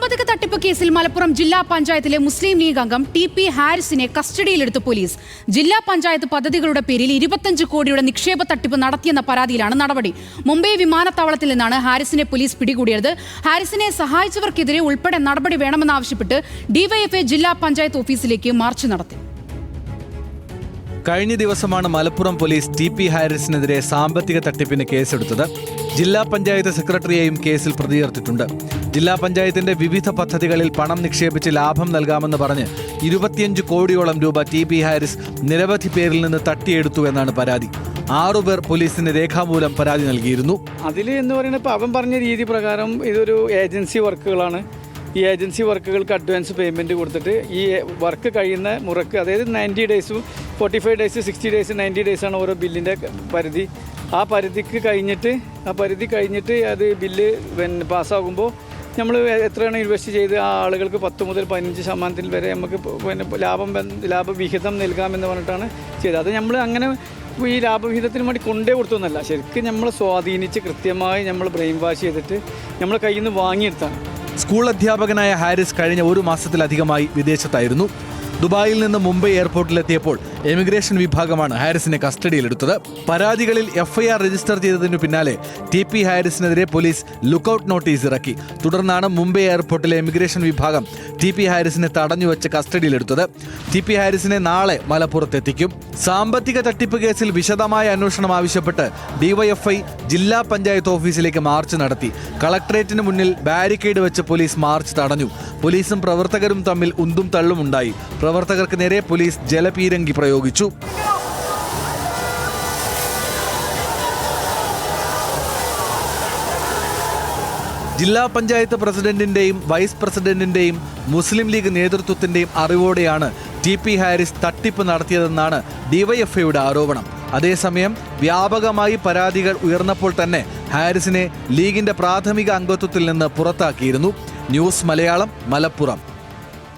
സാമ്പത്തിക തട്ടിപ്പ് കേസിൽ മലപ്പുറം ജില്ലാ പഞ്ചായത്തിലെ മുസ്ലിം ലീഗ് അംഗം ടി പി ഹാരിസിനെ കസ്റ്റഡിയിലെടുത്ത് പോലീസ്. ജില്ലാ പഞ്ചായത്ത് പദ്ധതികളുടെ പേരിൽ ഇരുപത്തഞ്ച് കോടിയുടെ നിക്ഷേപ തട്ടിപ്പ് നടത്തിയെന്ന പരാതിയിലാണ് നടപടി. മുംബൈ വിമാനത്താവളത്തിൽ നിന്നാണ് ഹാരിസിനെ പോലീസ് പിടികൂടിയത്. ഹാരിസിനെ സഹായിച്ചവർക്കെതിരെ ഉൾപ്പെടെ നടപടി വേണമെന്നാവശ്യപ്പെട്ട് ഡിവൈഎഫ്ഐ ജില്ലാ പഞ്ചായത്ത് ഓഫീസിലേക്ക് മാർച്ച് നടത്തി. കഴിഞ്ഞ ദിവസമാണ് മലപ്പുറം പോലീസ് ടി പി ഹാരിസിനെതിരെ സാമ്പത്തിക തട്ടിപ്പിന് കേസെടുത്തത്. ജില്ലാ പഞ്ചായത്ത് സെക്രട്ടറിയെയും കേസിൽ പ്രതി ചേർത്തിട്ടുണ്ട് ജില്ലാ പഞ്ചായത്തിന്റെ വിവിധ പദ്ധതികളിൽ പണം നിക്ഷേപിച്ച് ലാഭം നൽകാമെന്ന് പറഞ്ഞ് ഇരുപത്തിയഞ്ച് കോടിയോളം രൂപ ടി പി ഹാരിസ് നിരവധി പേരിൽ നിന്ന് തട്ടിയെടുത്തു എന്നാണ് പരാതി. ആറുപേർ പോലീസിന് രേഖാമൂലം പരാതി നൽകിയിരുന്നു. അതിൽ എന്ന് പറയുന്നത് ഇപ്പോൾ അവൻ പറഞ്ഞ രീതി പ്രകാരം ഇതൊരു ഏജൻസി വർക്കുകളാണ്. ഈ ഏജൻസി വർക്കുകൾക്ക് അഡ്വാൻസ് പേയ്മെന്റ് കൊടുത്തിട്ട് ഈ വർക്ക് കഴിയുന്ന മുറക്ക് അതായത് ninety ഡേയ്സും forty five days sixty days ninety ഡേയ്സാണ് ഓരോ ബില്ലിന്റെ പരിധി. ആ പരിധിക്ക് കഴിഞ്ഞിട്ട് ആ പരിധി കഴിഞ്ഞിട്ട് അത് ബില്ല് പിന്നെ പാസ്സാകുമ്പോൾ നമ്മൾ എത്രയാണ് ഇൻവെസ്റ്റ് ചെയ്ത് ആ ആളുകൾക്ക് പത്ത് മുതൽ പതിനഞ്ച് ശതമാനത്തിൽ വരെ നമുക്ക് പിന്നെ ലാഭം ലാഭവിഹിതം നൽകാമെന്ന് പറഞ്ഞിട്ടാണ് ചെയ്തത്. അത് നമ്മൾ അങ്ങനെ ഈ ലാഭവിഹിതത്തിന് വേണ്ടി കൊണ്ടേ കൊടുത്തൊന്നല്ല. ശരിക്കും നമ്മൾ സ്വാധീനിച്ച് കൃത്യമായി നമ്മൾ ബ്രെയിൻ വാഷ് ചെയ്തിട്ട് നമ്മൾ കയ്യിൽ നിന്ന് വാങ്ങിയെടുത്താണ്. സ്കൂൾ അധ്യാപകനായ ഹാരിസ് കഴിഞ്ഞ ഒരു മാസത്തിലധികമായി വിദേശത്തായിരുന്നു. ദുബായിൽ നിന്ന് മുംബൈ എയർപോർട്ടിലെത്തിയപ്പോൾ എമിഗ്രേഷൻ വിഭാഗമാണ് ഹാരിസിനെ കസ്റ്റഡിയിലെടുത്തത്. പരാതികളിൽ എഫ്ഐആർ രജിസ്റ്റർ ചെയ്തതിനു പിന്നാലെ ടി പി ഹാരിസിനെതിരെ പോലീസ് ലുക്കൌട്ട് നോട്ടീസ് ഇറക്കി. തുടർന്നാണ് മുംബൈ എയർപോർട്ടിലെ എമിഗ്രേഷൻ വിഭാഗം ടി പി ഹാരിസിനെ തടഞ്ഞുവെച്ച് കസ്റ്റഡിയിലെടുത്തത്. ടി പി ഹാരിസിനെ നാളെ മലപ്പുറത്തെത്തിക്കും. സാമ്പത്തിക തട്ടിപ്പ് കേസിൽ വിശദമായ അന്വേഷണം ആവശ്യപ്പെട്ട് ഡിവൈഎഫ്ഐ ജില്ലാ പഞ്ചായത്ത് ഓഫീസിലേക്ക് മാർച്ച് നടത്തി. കളക്ടറേറ്റിന് മുന്നിൽ ബാരിക്കേഡ് വെച്ച് പോലീസ് മാർച്ച് തടഞ്ഞു. പോലീസും പ്രവർത്തകരും തമ്മിൽ ഉന്തും തള്ളും ഉണ്ടായി പ്രവർത്തകർക്ക് നേരെ പോലീസ് ജലപീരങ്കി പ്രയോഗിച്ചു. ജില്ലാ പഞ്ചായത്ത് പ്രസിഡന്റിന്റെയും വൈസ് പ്രസിഡന്റിന്റെയും മുസ്ലിം ലീഗ് നേതൃത്വത്തിന്റെയും അറിവോടെയാണ് ടി പി ഹാരിസ് തട്ടിപ്പ് നടത്തിയതെന്നാണ് ഡിവൈഎഫ്ഐയുടെ ആരോപണം. അതേസമയം വ്യാപകമായി പരാതികൾ ഉയർന്നപ്പോൾ തന്നെ ഹാരിസിനെ ലീഗിന്റെ പ്രാഥമിക അംഗത്വത്തിൽ നിന്ന് പുറത്താക്കിയിരുന്നു. ന്യൂസ് മലയാളം മലപ്പുറം.